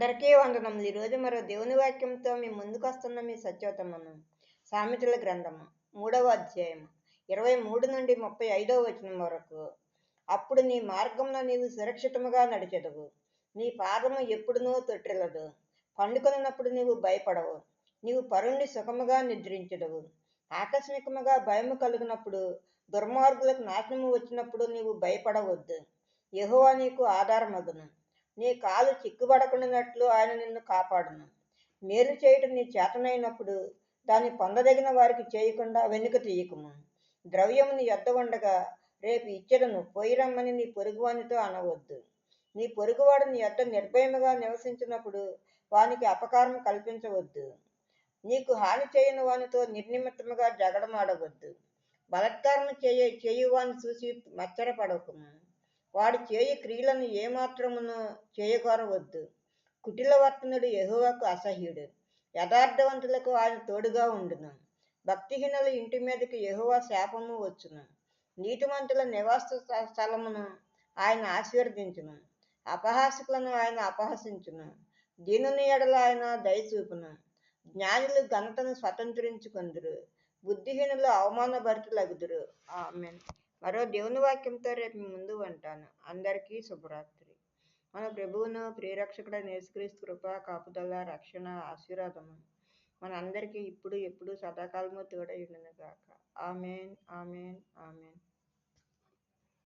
అందరికీ వందనములు ఈరోజు మరో దేవుని వాక్యంతో మీ ముందుకు వస్తున్న మీ సత్యోతమను సామెతల గ్రంథము మూడవ అధ్యాయం ఇరవై మూడు నుండి ముప్పై ఐదవ వచనం వరకు. అప్పుడు నీ మార్గంలో నీవు సురక్షితముగా నడిచెదవు. నీ పాదము ఎప్పుడునూ తొట్టిల్లదు. పండుకొనినప్పుడు నీవు భయపడవు. నీవు పరుణ్ణి సుఖముగా నిద్రించదవు. ఆకస్మికముగా భయము కలిగినప్పుడు దుర్మార్గులకు నాశనము వచ్చినప్పుడు నీవు భయపడవద్దు. యహోవా నీకు ఆధారమగును. నీ కాలు చిక్కుబడకున్నట్లు ఆయన నిన్ను కాపాడును. మేలు చేయటం నీ చేతనైనప్పుడు దాన్ని పొందదగిన వారికి చేయకుండా వెనుక తీయకుము. ద్రవ్యముని ఎద్ద ఉండగా రేపు ఇచ్చెదను. పోయి రమ్మని నీ పొరుగువానితో అనవద్దు. నీ పొరుగువాడు నీ నిర్భయముగా నివసించినప్పుడు వానికి అపకారం కల్పించవద్దు. నీకు హాని చేయని వానితో నిర్నిమిత్తముగా జగడమాడవద్దు. బలత్కారం చేయ చేయువాని చూసి మచ్చరపడకుము. వాడు చేయి క్రియలను ఏమాత్రమును చేయకూరవద్దు కుటిలవర్తనుడు యహువకు అసహ్యుడు. యథార్థవంతులకు ఆయన తోడుగా ఉండును. భక్తిహీనుల ఇంటి మీదకి యహువ శాపము వచ్చును. నీతిమంతుల నివాస స్థలమును ఆయన ఆశీర్వదించును. అపహాసకులను ఆయన అపహసించును. దీనుని ఎడల ఆయన దయచూపును జ్ఞానులు ఘనతను స్వతంత్రించుకొందురు. బుద్ధిహీనులు అవమానభరితులగుదురు. ఆమె మరో దేవుని వాక్యంతో రేపు ముందు ఉంటాను. అందరికీ శుభరాత్రి. మన ప్రభువును ప్రియరక్షకుడ నేసుక్రీస్తు కృప కాపుదల రక్షణ ఆశీర్వాదము మన అందరికీ ఇప్పుడు ఎప్పుడు సదాకాలము తోడై ఉండును గాక. Amen amen amen.